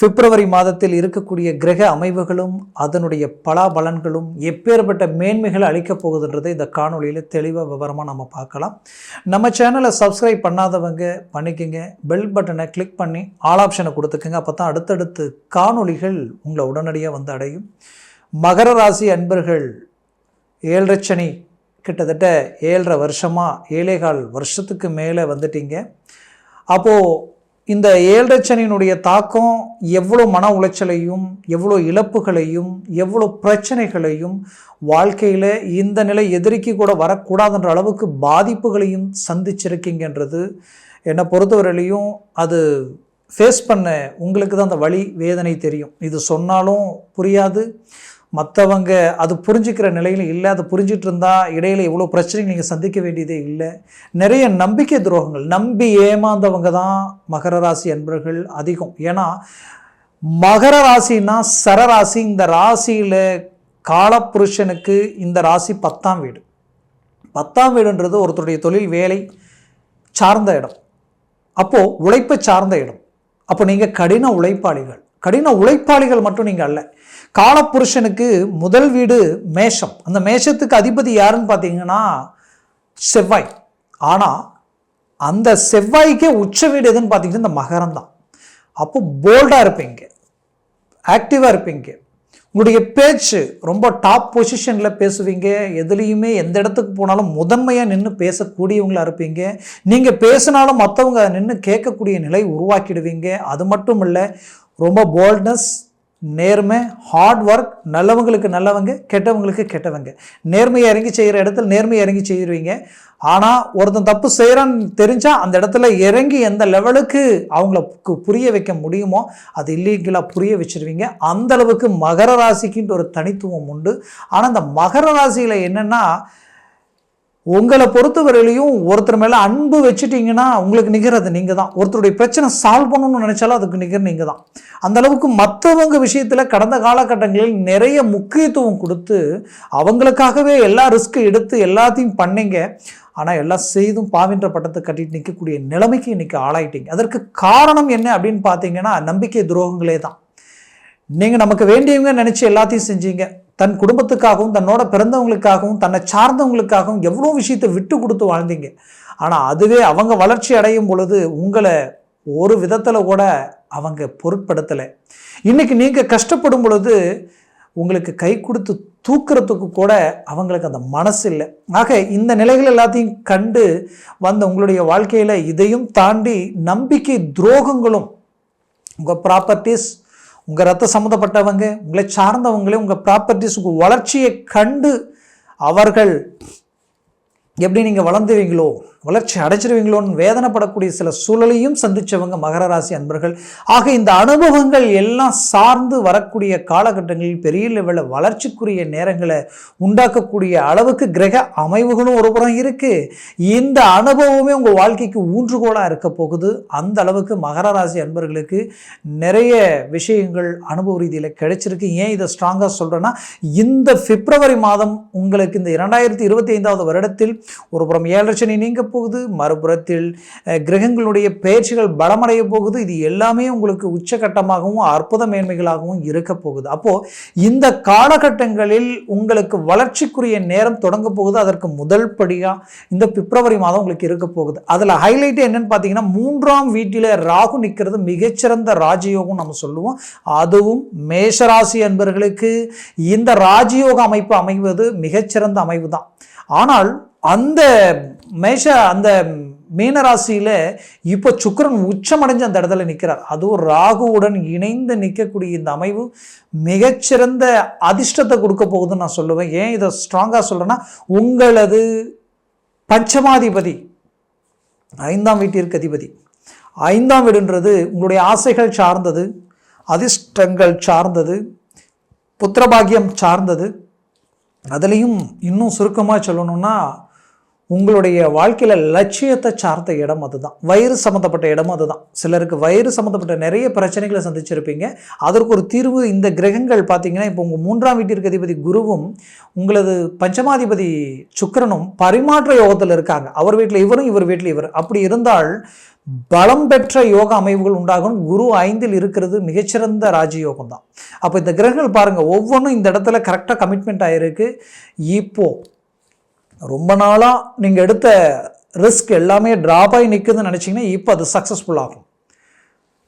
பிப்ரவரி மாதத்தில் இருக்கக்கூடிய கிரக அமைவுகளும் அதனுடைய பலாபலன்களும் எப்பேற்பட்ட மேன்மைகளை அளிக்கப் போகுதுன்றதை இந்த காணொலியில் தெளிவாக விவரமாக நம்ம பார்க்கலாம். நம்ம சேனலை சப்ஸ்கிரைப் பண்ணாதவங்க பண்ணிக்கங்க. பெல் பட்டனை கிளிக் பண்ணி ஆல் ஆப்ஷனை கொடுத்துக்கோங்க. அப்போ தான் அடுத்தடுத்து காணொளிகள் உங்களை உடனடியாக வந்து அடையும். மகர ராசி அன்பர்கள் ஏழரை சனி கிட்டத்தட்ட ஏழரை வருஷமாக ஏழேகால் வருஷத்துக்கு மேலே வந்துட்டீங்க. அப்போது இந்த ஏழரை தாக்கம் எவ்வளோ மன உளைச்சலையும் எவ்வளோ இழப்புகளையும் எவ்வளோ பிரச்சனைகளையும் வாழ்க்கையில் இந்த நிலை எதிரிக்கு கூட வரக்கூடாதுன்ற அளவுக்கு பாதிப்புகளையும் சந்திச்சிருக்கீங்கன்றது என்னை பொறுத்தவரையிலையும் அது ஃபேஸ் பண்ண உங்களுக்கு தான் அந்த வழி வேதனை தெரியும். இது சொன்னாலும் புரியாது. மற்றவங்க அது புரிஞ்சுக்கிற நிலையில் இல்லை அது புரிஞ்சிட்டு இருந்தால் இடையில இவ்வளோ பிரச்சனைகள் நீங்கள் சந்திக்க வேண்டியதே இல்லை. நிறைய நம்பிக்கை துரோகங்கள். நம்பி ஏமாந்தவங்க தான் மகர ராசி அன்பர்கள் அதிகம். ஏன்னா மகர ராசின்னா சரராசி இந்த ராசியில் காலப்புருஷனுக்கு இந்த ராசி பத்தாம் வீடு. பத்தாம் வீடுன்றது ஒருத்தருடைய தொழில் வேலை சார்ந்த இடம். அப்போது உழைப்பை சார்ந்த இடம். அப்போ நீங்கள் கடின உழைப்பாளிகள். கடின உழைப்பாளிகள் மட்டும் நீங்கள் அல்ல. காலப்புருஷனுக்கு முதல் வீடு மேஷம். அந்த மேஷத்துக்கு அதிபதி யாருன்னு பார்த்தீங்கன்னா செவ்வாய். ஆனால் அந்த செவ்வாய்க்கே உச்ச வீடு எதுன்னு பார்த்தீங்கன்னா இந்த மகரம் தான். அப்போ போல்டாக இருப்பீங்க. ஆக்டிவாக இருப்பீங்க. உங்களுடைய பேச்சு ரொம்ப டாப் பொசிஷனில் பேசுவீங்க. எதுலேயுமே எந்த இடத்துக்கு போனாலும் முதன்மையாக நின்று பேசக்கூடியவங்களா இருப்பீங்க. நீங்கள் பேசினாலும் மற்றவங்க நின்று கேட்கக்கூடிய நிலை உருவாக்கிடுவீங்க. அது மட்டும் இல்லை ரொம்ப போல்ட்னஸ் நேர்மை ஹார்ட் ஒர்க் நல்லவங்களுக்கு நல்லவங்க கெட்டவங்களுக்கு கெட்டவங்க. நேர்மையை இறங்கி செய்கிற இடத்துல நேர்மையை இறங்கி செய்கிறவங்க ஆனால் ஒருத்தன் தப்பு செய்கிறான்னு தெரிஞ்சால் அந்த இடத்துல இறங்கி எந்த லெவலுக்கு அவங்கள புரிய வைக்க முடியுமோ அது இல்லீகலாக புரிய வச்சிருவீங்க. அந்தளவுக்கு மகர ராசிக்குன்ட்டு ஒரு தனித்துவம் உண்டு. ஆனால் அந்த மகர ராசியில் என்னென்னா உங்களை பொறுத்தவரையிலையும் ஒருத்தர் மேலே அன்பு வச்சுட்டிங்கன்னா உங்களுக்கு நிகர் நீங்கள் தான் ஒருத்தருடைய பிரச்சனை சால்வ் பண்ணணும்னு நினச்சாலும் அதுக்கு நிகர் நீங்கள் தான் அந்த அளவுக்கு மற்றவங்க விஷயத்தில் கடந்த காலகட்டங்களில் நிறைய முக்கியத்துவம் கொடுத்து அவங்களுக்காகவே எல்லா ரிஸ்க்கு எடுத்து எல்லாத்தையும் பண்ணீங்க. ஆனால் எல்லாம் செய்தும் பாவின்ற பட்டத்தை கட்டிட்டு நிற்கக்கூடிய நிலைமைக்கு இன்னைக்கு ஆளாயிட்டீங்க. அதற்கு காரணம் என்ன அப்படின்னு பார்த்தீங்கன்னா நம்பிக்கை துரோகங்களே தான் நீங்கள் நமக்கு வேண்டியவங்க நினச்சி எல்லாத்தையும் செஞ்சீங்க. தன் குடும்பத்துக்காகவும் தன்னோட பிறந்தவங்களுக்காகவும் தன்னை சார்ந்தவங்களுக்காகவும் எவ்வளோ விஷயத்தை விட்டு கொடுத்து வாழ்ந்தீங்க. ஆனால் அதுவே அவங்க வளர்ச்சி அடையும் பொழுது உங்களை ஒரு விதத்தில் கூட அவங்க பொருட்படுத்தலை. இன்றைக்கி நீங்கள் கஷ்டப்படும் பொழுது உங்களுக்கு கை கொடுத்து தூக்குறதுக்கு கூட அவங்களுக்கு அந்த மனசு இல்லை. ஆக இந்த நிலைகள் எல்லாத்தையும் கண்டு வந்த உங்களுடைய வாழ்க்கையில் இதையும் தாண்டி நம்பிக்கை துரோகங்களும் உங்கள் ப்ராப்பர்ட்டிஸ் உங்கள் ரத்த சம்மந்தப்பட்டவங்க உங்களை சார்ந்தவங்களே உங்கள் ப்ராப்பர்ட்டிஸ் உங்கள் வளர்ச்சியை கண்டு அவர்கள் எப்படி நீங்கள் வளர்ந்துவீங்களோ வளர்ச்சி அடைச்சிருவீங்களோன்னு வேதனைப்படக்கூடிய சில சூழலையும் சந்திச்சவங்க மகர ராசி அன்பர்கள். ஆக இந்த அனுபவங்கள் எல்லாம் சார்ந்து வரக்கூடிய காலகட்டங்களில் பெரிய லெவலில் வளர்ச்சிக்குரிய நேரங்களை உண்டாக்கக்கூடிய அளவுக்கு கிரக அமைவுகளும் ஒரு புறம் இருக்குது இந்த அனுபவமே உங்கள் வாழ்க்கைக்கு ஊன்றுகோலாக இருக்க போகுது. அந்த அளவுக்கு மகர ராசி அன்பர்களுக்கு நிறைய விஷயங்கள் அனுபவ ரீதியில் கிடைச்சிருக்கு. ஏன் இதை ஸ்ட்ராங்காக சொல்கிறேன்னா இந்த பிப்ரவரி மாதம் உங்களுக்கு இந்த இரண்டாயிரத்தி இருபத்தி ஐந்தாவது வருடத்தில் ஒரு புறம் ஏழரை சனி நீங்க போகுது மறுபுறத்தில் கிரகங்களுடைய பயிற்சிகள் பலமடைய போகுது. இது எல்லாமே உங்களுக்கு உச்சகட்டமாகவும் அற்புத மேன்மைகளாகவும் இருக்க போகுது. அப்போ இந்த காலகட்டங்களில் உங்களுக்கு வளர்ச்சிக்குரிய நேரம் தொடங்க போகுது. அதற்கு முதல் படியாக இந்த பிப்ரவரி மாதம் உங்களுக்கு இருக்க போகுது. அதில் ஹைலைட் என்னன்னு பார்த்தீங்கன்னா மூன்றாம் வீட்டில் ராகு நிற்கிறது மிகச்சிறந்த ராஜயோகம் நம்ம சொல்லுவோம். அதுவும் மேஷராசி அன்பர்களுக்கு இந்த ராஜயோக அமைப்பு அமைவது மிகச்சிறந்த அமைவு தான் ஆனால் அந்த மேஷ அந்த மீனராசியில் இப்போ சுக்கிரன் உச்சமடைஞ்ச அந்த இடத்துல நிற்கிறார் அதுவும் ராகுவுடன் இணைந்து நிற்கக்கூடிய இந்த அமைவு மிகச்சிறந்த அதிர்ஷ்டத்தை கொடுக்க போகுதுன்னு நான் சொல்லுவேன். ஏன் இதை ஸ்ட்ராங்காக சொல்கிறேன்னா உங்களது பஞ்சமாதிபதி ஐந்தாம் வீட்டிற்கு அதிபதி. ஐந்தாம் வீடுன்றது உங்களுடைய ஆசைகள் சார்ந்தது அதிர்ஷ்டங்கள் சார்ந்தது புத்திரபாகியம் சார்ந்தது அதுலேயும் இன்னும் சுருக்கமாக சொல்லணும்னா உங்களுடைய வாழ்க்கையில் லட்சியத்தை சார்ந்த இடம் அதுதான். வயிறு சம்மந்தப்பட்ட இடம் அதுதான். சிலருக்கு வயிறு சம்மந்தப்பட்ட நிறைய பிரச்சனைகளை சந்திச்சிருப்பீங்க. அதற்கு ஒரு தீர்வு இந்த கிரகங்கள் பார்த்தீங்கன்னா இப்போ உங்கள் மூன்றாம் வீட்டிற்கு அதிபதி குருவும் உங்களது பஞ்சமாதிபதி சுக்கிரனும் பரிமாற்ற யோகத்தில் இருக்காங்க. அவர் வீட்டில் இவரும் இவர் வீட்டில் இவர். அப்படி இருந்தால் பலம் பெற்ற யோக அமைவுகள் உண்டாகும். குரு ஐந்தில் இருக்கிறது மிகச்சிறந்த ராஜயோகம் தான் அப்போ இந்த கிரகங்கள் பாருங்கள் ஒவ்வொன்றும் இந்த இடத்துல கரெக்டாக கமிட்மெண்ட் ஆகிருக்கு இப்போ ரொம்ப நாளாக நீங்கள் எடுத்த ரிஸ்க் எல்லாமே ட்ராப் ஆகி நிற்குதுன்னு நினச்சிங்கன்னா இப்போ அது சக்ஸஸ்ஃபுல் ஆகும்.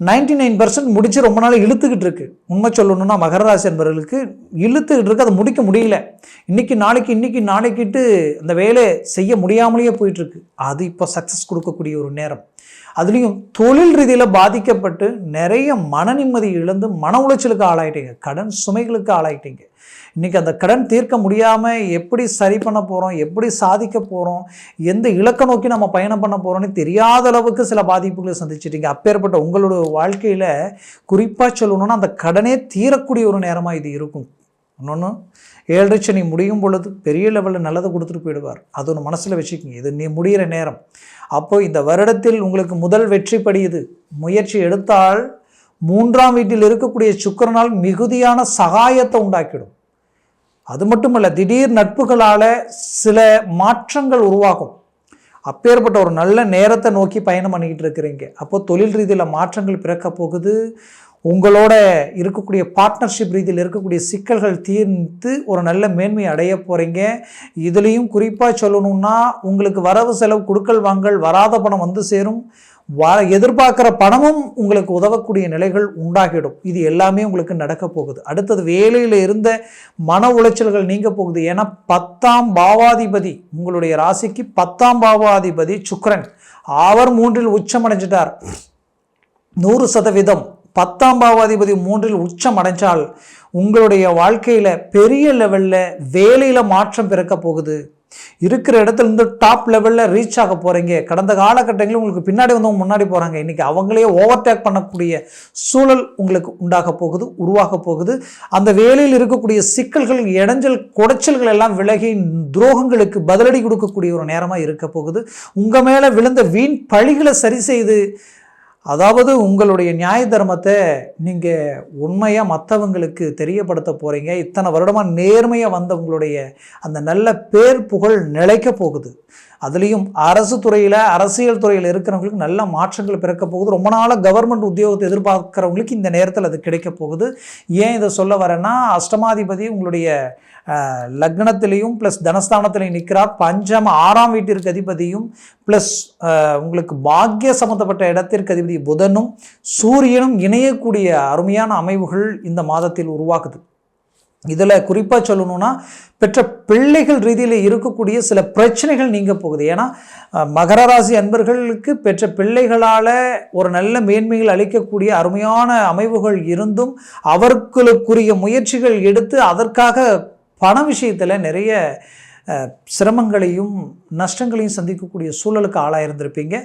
நைன்டி நைன் பர்சன்ட் முடிச்சு ரொம்ப நாள் இழுத்துக்கிட்டு இருக்கு. உண்மை சொல்லணும்னா மகர ராசி என்பவர்களுக்கு இழுத்துக்கிட்டு இருக்கு அதை முடிக்க முடியல. இன்னைக்கு நாளைக்கு இன்னைக்கு நாளைக்கிட்டு அந்த வேலையை செய்ய முடியாமலேயே போயிட்டுருக்கு அது இப்போ சக்ஸஸ் கொடுக்கக்கூடிய ஒரு நேரம். அதுலேயும் தொழில் ரீதியில் பாதிக்கப்பட்டு நிறைய மன நிம்மதி இழந்து மன உளைச்சலுக்கு ஆளாயிட்டீங்க. கடன் சுமைகளுக்கு ஆளாயிட்டீங்க. இன்றைக்கி அந்த கடன் தீர்க்க முடியாமல் எப்படி சரி பண்ண போகிறோம் எப்படி சாதிக்க போகிறோம் எந்த இலக்க நோக்கி நம்ம பயணம் பண்ண போகிறோம்னு தெரியாத அளவுக்கு சில பாதிப்புகளை சந்திச்சிட்டீங்க. அப்பேற்பட்ட உங்களோட வாழ்க்கையில் குறிப்பாக சொல்லணும்னா அந்த கடனே தீரக்கூடிய ஒரு நேரமாக இது இருக்கும். இன்னொன்று ஏழரை நீ முடியும் பொழுது பெரிய லெவலில் நல்லதை கொடுத்துட்டு போயிடுவார். அது ஒன்று மனசில் வச்சுக்கிங்க. இது நீ முடிகிற நேரம். அப்போது இந்த வருடத்தில் உங்களுக்கு முதல் வெற்றி படியுது. முயற்சி எடுத்தால் மூன்றாம் வீட்டில் இருக்கக்கூடிய சுக்கரனால் மிகுதியான சகாயத்தை உண்டாக்கிடும். அது மட்டுமல்ல திடீர் நட்புகளால் சில மாற்றங்கள் உருவாகும். அப்பேற்பட்ட ஒரு நல்ல நேரத்தை நோக்கி பயணம் பண்ணிக்கிட்டு இருக்கிறீங்க. அப்போ தொழில் ரீதியில் மாற்றங்கள் பிறக்க போகுது. உங்களோட இருக்கக்கூடிய பார்ட்னர்ஷிப் ரீதியில் இருக்கக்கூடிய சிக்கல்கள் தீர்ந்து ஒரு நல்ல மேன்மை அடைய போகிறீங்க இதுலேயும் குறிப்பாக சொல்லணும்னா உங்களுக்கு வரவு செலவு கொடுக்கல் வாங்கல் வராத பணம் வந்து சேரும். வ எதிர்பார்க்குற பணமும் உங்களுக்கு உதவக்கூடிய நிலைகள் உண்டாகிடும். இது எல்லாமே உங்களுக்கு நடக்க போகுது. அடுத்தது வேலையில் இருந்த மன உளைச்சல்கள் நீங்க போகுது. ஏன்னா பத்தாம் பாவாதிபதி உங்களுடைய ராசிக்கு பத்தாம் பாவாதிபதி சுக்கரன். அவர் மூன்றில் உச்சமடைஞ்சிட்டார். நூறு சதவீதம். பத்தாம் பாவாதிபதி மூன்றில் உச்சம் அடைஞ்சால் உங்களுடைய வாழ்க்கையில் பெரிய லெவலில் வேலையில் மாற்றம் பிறக்க போகுது. இருக்கிற இடத்துல இருந்து டாப் லெவலில் ரீச் ஆக போகிறீங்க கடந்த காலகட்டங்களில் உங்களுக்கு பின்னாடி வந்தவங்க முன்னாடி போகிறாங்க இன்றைக்கி அவங்களே ஓவர்டேக் பண்ணக்கூடிய சூழல் உங்களுக்கு உண்டாக போகுது உருவாக போகுது. அந்த வேலையில் இருக்கக்கூடிய சிக்கல்கள் இடைஞ்சல் குடைச்சல்கள் எல்லாம் விலகி துரோகங்களுக்கு பதிலடி கொடுக்கக்கூடிய ஒரு நேரமாக இருக்க போகுது. உங்கள் மேலே விழுந்த வீண் பழிகளை சரி செய்து அதாவது உங்களுடைய நியாய தர்மத்தை நீங்கள் உண்மையாக மற்றவங்களுக்கு தெரியப்படுத்த போகிறீங்க இத்தனை வருடமாக நேர்மையாக வந்த உங்களுடைய அந்த நல்ல பேர் புகழ் நிலைக்க போகுது. அதுலேயும் அரசு துறையில் அரசியல் துறையில் இருக்கிறவங்களுக்கு நல்ல மாற்றங்கள் பிறக்க போகுது. ரொம்ப நாளாக கவர்மெண்ட் உத்தியோகத்தை எதிர்பார்க்குறவங்களுக்கு இந்த நேரத்தில் அது கிடைக்க போகுது. ஏன் இதை சொல்ல வரேன்னா அஷ்டமாதிபதி உங்களுடைய லக்னத்திலையும் ப்ளஸ் தனஸ்தானத்திலையும் நிற்கிறார் பஞ்சம ஆறாம் வீட்டிற்கு அதிபதியும் ப்ளஸ் உங்களுக்கு பாக்கிய சம்மந்தப்பட்ட இடத்திற்கு அதிபதி புதனும் சூரியனும் இணையக்கூடிய அருமையான அமைவுகள் இந்த மாதத்தில் உருவாக்குது. இதில் குறிப்பாக சொல்லணும்னா பெற்ற பிள்ளைகள் ரீதியில் இருக்கக்கூடிய சில பிரச்சனைகள் நீங்க போகுது. ஏன்னா மகர ராசி அன்பர்களுக்கு பெற்ற பிள்ளைகளால் ஒரு நல்ல மேன்மைகள் அளிக்கக்கூடிய அருமையான அமைவுகள் இருந்தும் அவர்களுக்குரிய முயற்சிகள் எடுத்து அதற்காக பண விஷயத்தில் நிறைய சிரமங்களையும் நஷ்டங்களையும் சந்திக்கக்கூடிய சூழலுக்கு ஆளாயிருந்திருப்பீங்க.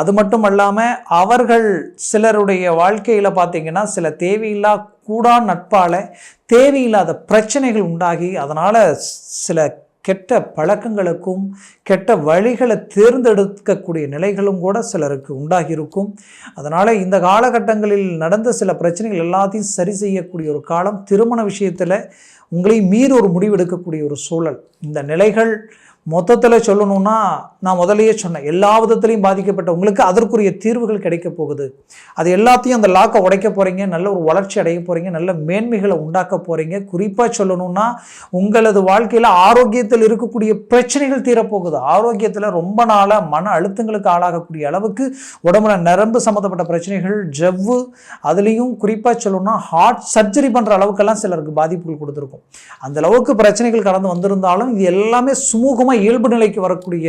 அது மட்டும் அல்லாமல் அவர்கள் சிலருடைய வாழ்க்கையில் பார்த்தீங்கன்னா சில தேவையில்லா கூடா நட்பால் தேவையில்லாத பிரச்சனைகள் உண்டாகி அதனால் சில கெட்ட பழக்கங்களுக்கும் கெட்ட வழிகளை தேர்ந்தெடுக்கக்கூடிய நிலைகளும் கூட சிலருக்கு உண்டாகியிருக்கும். அதனால் இந்த காலகட்டங்களில் நடந்த சில பிரச்சனைகள் எல்லாத்தையும் சரி செய்யக்கூடிய ஒரு காலம் திருமண விஷயத்தில் உங்களையும் மீறி ஒரு முடிவெடுக்கக்கூடிய ஒரு சூழல். இந்த நிலைகள் மொத்தத்தில் சொல்லணும்னா நான் முதலையே சொன்னேன் எல்லா விதத்துலையும் பாதிக்கப்பட்ட உங்களுக்கு அதற்குரிய தீர்வுகள் கிடைக்க போகுது. அது எல்லாத்தையும் அந்த லாக்கை உடைக்க போகிறீங்க நல்ல ஒரு வளர்ச்சி அடைய போகிறீங்க நல்ல மேன்மைகளை உண்டாக்க போகிறீங்க குறிப்பாக சொல்லணும்னா உங்களது வாழ்க்கையில் ஆரோக்கியத்தில் இருக்கக்கூடிய பிரச்சனைகள் தீரப்போகுது. ஆரோக்கியத்தில் ரொம்ப நாளாக மன அழுத்தங்களுக்கு ஆளாகக்கூடிய அளவுக்கு உடம்புல நரம்பு சம்மந்தப்பட்ட பிரச்சனைகள் ஜவ்வு அதுலேயும் குறிப்பாக சொல்லணும்னா ஹார்ட் சர்ஜரி பண்ணுற அளவுக்கெல்லாம் சிலருக்கு பாதிப்புகள் கொடுத்துருக்கும். அந்த அளவுக்கு பிரச்சனைகள் கடந்து வந்திருந்தாலும் இது எல்லாமே சுமூகமாக இயல்பு நிலைக்கு வரக்கூடிய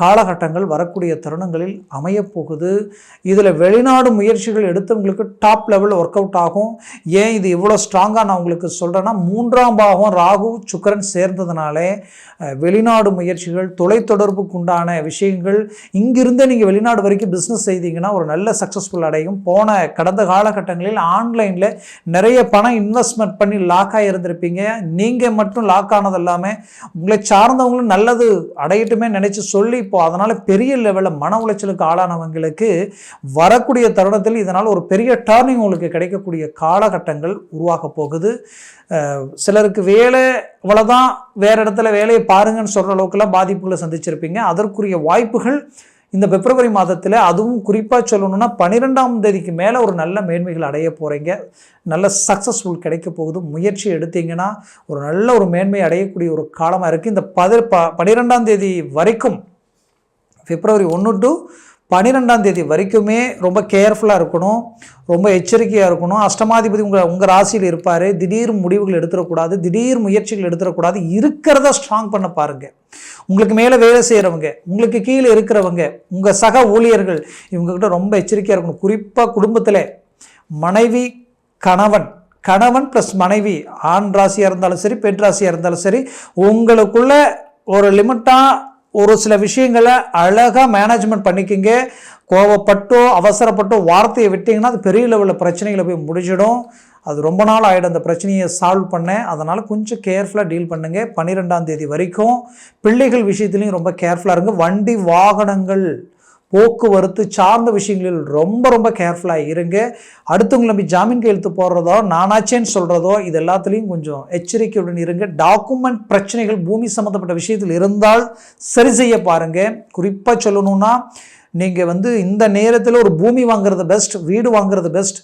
காலகட்டங்கள் வரக்கூடிய தருணங்களில் அமையப்போகுது இதில் வெளிநாடு முயற்சிகள் எடுத்தவங்களுக்கு டாப் லெவல் ஒர்க் அவுட் ஆகும். ஏன் இது இவ்வளோ ஸ்ட்ராங்காக நான் உங்களுக்கு சொல்கிறேன்னா மூன்றாம் பாகம் ராகு சுக்கரன் சேர்ந்ததுனாலே வெளிநாடு முயற்சிகள் தொலைத்தொடர்புக்கு உண்டான விஷயங்கள் இங்கிருந்தே நீங்கள் வெளிநாடு வரைக்கும் பிஸ்னஸ் செய்தீங்கன்னா ஒரு நல்ல சக்ஸஸ்ஃபுல் அடையும். போன கடந்த காலகட்டங்களில் ஆன்லைனில் நிறைய பணம் இன்வெஸ்ட்மெண்ட் பண்ணி லாக் ஆகியிருந்திருப்பீங்க நீங்கள் மட்டும் லாக் ஆனது எல்லாமே உங்களை சார்ந்தவங்களும் நல்லது அடையட்டுமே நினச்சி சொல்லி இப்போ அதனால் பெரிய லெவலில் மன உளைச்சலுக்கு ஆளானவங்களுக்கு வரக்கூடிய தருணத்தில் இதனால் ஒரு பெரிய டேர்னிங் உங்களுக்கு கிடைக்கக்கூடிய காலகட்டங்கள் உருவாக போகுது. சிலருக்கு வேலை இவ்வளோதான் வேறு இடத்துல வேலையை பாருங்கன்னு சொல்கிற அளவுக்குலாம் பாதிப்புகளை சந்திச்சிருப்பீங்க. அதற்குரிய வாய்ப்புகள் இந்த பிப்ரவரி மாதத்தில் அதுவும் குறிப்பாக சொல்லணும்னா பன்னிரெண்டாம் தேதிக்கு மேலே ஒரு நல்ல மேன்மைகள் அடைய போகிறீங்க நல்ல சக்ஸஸ்ஃபுல் கிடைக்க போகுது. முயற்சி எடுத்தீங்கன்னா ஒரு நல்ல ஒரு மேன்மை அடையக்கூடிய ஒரு காலமாக இருக்குது இந்த பதி ப பன்னிரெண்டாம் தேதி வரைக்கும் பிப்ரவரி ஒன்று டு பன்னிரெண்டாம் தேதி வரைக்குமே ரொம்ப கேர்ஃபுல்லாக இருக்கணும். ரொம்ப எச்சரிக்கையாக இருக்கணும். அஷ்டமாதிபதி உங்கள் உங்கள் ராசியில் இருப்பார். திடீர் முடிவுகள் எடுத்துடக்கூடாது. திடீர் முயற்சிகள் எடுத்துடக்கூடாது. இருக்கிறத ஸ்ட்ராங் பண்ண பாருங்கள் உங்களுக்கு மேலே வேலை செய்கிறவங்க உங்களுக்கு கீழே இருக்கிறவங்க உங்கள் சக ஊழியர்கள் இவங்ககிட்ட ரொம்ப எச்சரிக்கையாக இருக்கணும். குறிப்பாக குடும்பத்தில் மனைவி கணவன் கணவன் ப்ளஸ் மனைவி ஆண் ராசியாக இருந்தாலும் சரி பெண் ராசியாக இருந்தாலும் சரி உங்களுக்குள்ள ஒரு லிமிட்டாக ஒரு சில விஷயங்களை அழகாக மேனேஜ்மெண்ட் பண்ணிக்கிங்க. கோவப்பட்டோ அவசரப்பட்டோ வார்த்தையை விட்டிங்கன்னா அது பெரிய லெவலில் பிரச்சனைகளை போய் முடிஞ்சிடும். அது ரொம்ப நாள் ஆகிடும் அந்த பிரச்சனையை சால்வ் பண்ண. அதனால் கொஞ்சம் கேர்ஃபுல்லாக டீல் பண்ணுங்கள் பன்னிரெண்டாம் தேதி வரைக்கும் பிள்ளைகள் விஷயத்துலையும் ரொம்ப கேர்ஃபுல்லாக இருங்க. வண்டி வாகனங்கள் போக்குவரத்து சார்ந்த விஷயங்களில் ரொம்ப ரொம்ப கேர்ஃபுல்லாக இருங்க. அடுத்தவங்களை நம்பி ஜாமீன் கையெழுத்து போடுறதோ நானாச்சேன்னு சொல்கிறதோ இது எல்லாத்துலேயும் கொஞ்சம் எச்சரிக்கையுடன் இருங்க. டாக்குமெண்ட் பிரச்சனைகள் பூமி சம்மந்தப்பட்ட விஷயத்தில் இருந்தால் சரி செய்ய பாருங்கள் குறிப்பாக சொல்லணும்னா நீங்கள் வந்து இந்த நேரத்தில் ஒரு பூமி வாங்குறது பெஸ்ட் வீடு வாங்குறது பெஸ்ட்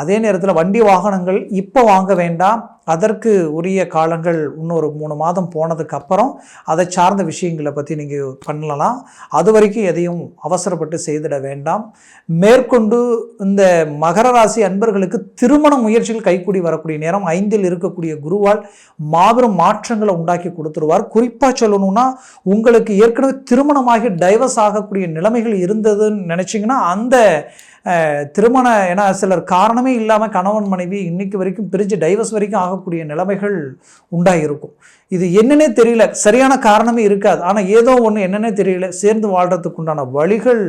அதே நேரத்தில் வண்டி வாகனங்கள் இப்போ வாங்க வேண்டாம். அதற்கு உரிய காலங்கள் இன்னொரு மூணு மாதம் போனதுக்கு அப்புறம் அதை சார்ந்த விஷயங்களை பற்றி நீங்கள் பண்ணலாம். அது வரைக்கும் எதையும் அவசரப்பட்டு செய்திட வேண்டாம். மேற்கொண்டு இந்த மகர ராசி அன்பர்களுக்கு திருமண முயற்சிகள் கைக்கூடி வரக்கூடிய நேரம் ஐந்தில் இருக்கக்கூடிய குருவால் மாபெரும் மாற்றங்களை உண்டாக்கி கொடுத்துருவார். குறிப்பாக சொல்லணும்னா உங்களுக்கு ஏற்கனவே திருமணமாகி டைவர்ஸ் ஆகக்கூடிய நிலைமைகள் இருந்ததுன்னு நினச்சிங்கன்னா அந்த திருமண ஏன்னா சிலர் காரணமே இல்லாமல் கணவன் மனைவி இன்னைக்கு வரைக்கும் பிரிஞ்சு டைவர்ஸ் வரைக்கும் ஆகக்கூடிய நிலைமைகள் உண்டாகிருக்கும் இது என்னன்னே தெரியல. சரியான காரணமே இருக்காது. ஆனால் ஏதோ ஒன்று என்னன்னே தெரியல. சேர்ந்து வாழ்கிறதுக்கு உண்டான வழிகள்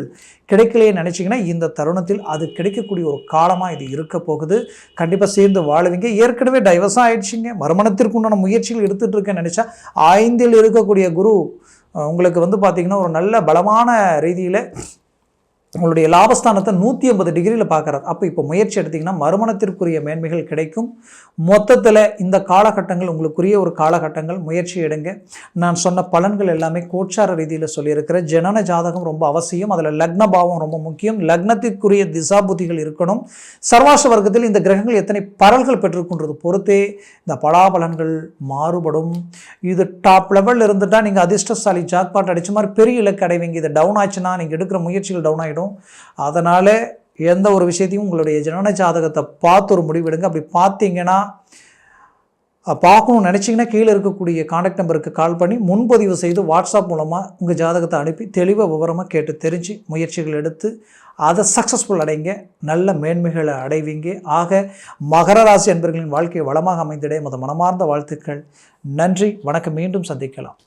கிடைக்கலையே நினச்சிங்கன்னா இந்த தருணத்தில் அது கிடைக்கக்கூடிய ஒரு காலமாக இது இருக்க போகுது. கண்டிப்பாக சேர்ந்து வாழுவீங்க. ஏற்கனவே டைவர்ஸாக ஆயிடுச்சிங்க. மறுமணத்திற்கு உண்டான முயற்சிகள் எடுத்துகிட்டு இருக்கேன்னு நினச்சா ஐந்தில் இருக்கக்கூடிய குரு உங்களுக்கு வந்து பார்த்திங்கன்னா ஒரு நல்ல பலமான ரீதியில் உங்களுடைய லாபஸ்தானத்தை நூற்றி ஐம்பது டிகிரியில் பார்க்குறாரு. அப்போ இப்போ முயற்சி எடுத்திங்கன்னா மறுமணத்திற்குரிய மேன்மைகள் கிடைக்கும். மொத்தத்தில் இந்த காலகட்டங்கள் உங்களுக்குரிய ஒரு காலகட்டங்கள் முயற்சி எடுங்க. நான் சொன்ன பலன்கள் எல்லாமே கோச்சார ரீதியில் சொல்லியிருக்கிறேன் ஜனன ஜாதகம் ரொம்ப அவசியம். அதில் லக்ன பாவம் ரொம்ப முக்கியம். லக்னத்திற்குரிய திசாபுதிகள் இருக்கணும். சர்வாச வர்க்கத்தில் இந்த கிரகங்கள் எத்தனை பரல்கள் பெற்றிருக்குன்றது பொறுத்தே இந்த பலாபலன்கள் மாறுபடும். இது டாப் லெவலில் இருந்துட்டால் நீங்கள் அதிர்ஷ்டசாலி ஜாக்பாட் அடித்த மாதிரி பெரிய இலக்கு அடைவீங்க. இது டவுன் ஆச்சுன்னா நீங்கள் எடுக்கிற முயற்சிகள் டவுன் ஆகிடும் அதனால் எந்த ஒரு விஷயத்தையும் உங்களுடைய ஜனன ஜாதகத்தை பார்த்து ஒரு முடிவெடுங்க அப்படி பார்த்தீங்கன்னா பார்க்கணும்னு நினச்சிங்கன்னா கீழே இருக்கக்கூடிய காண்டாக்ட் நம்பருக்கு கால் பண்ணி முன்பதிவு செய்து வாட்ஸ்அப் மூலமாக உங்கள் ஜாதகத்தை அனுப்பி தெளிவாக விவரமாக கேட்டு தெரிஞ்சு முயற்சிகள் எடுத்து அதை சக்ஸஸ்ஃபுல் அடைங்க. நல்ல மேன்மைகளை அடைவீங்க. ஆக மகர ராசி அன்பர்களின் வாழ்க்கை வளமாக அமைந்திட மத மனமார்ந்த வாழ்த்துக்கள். நன்றி. வணக்கம். மீண்டும் சந்திக்கலாம்.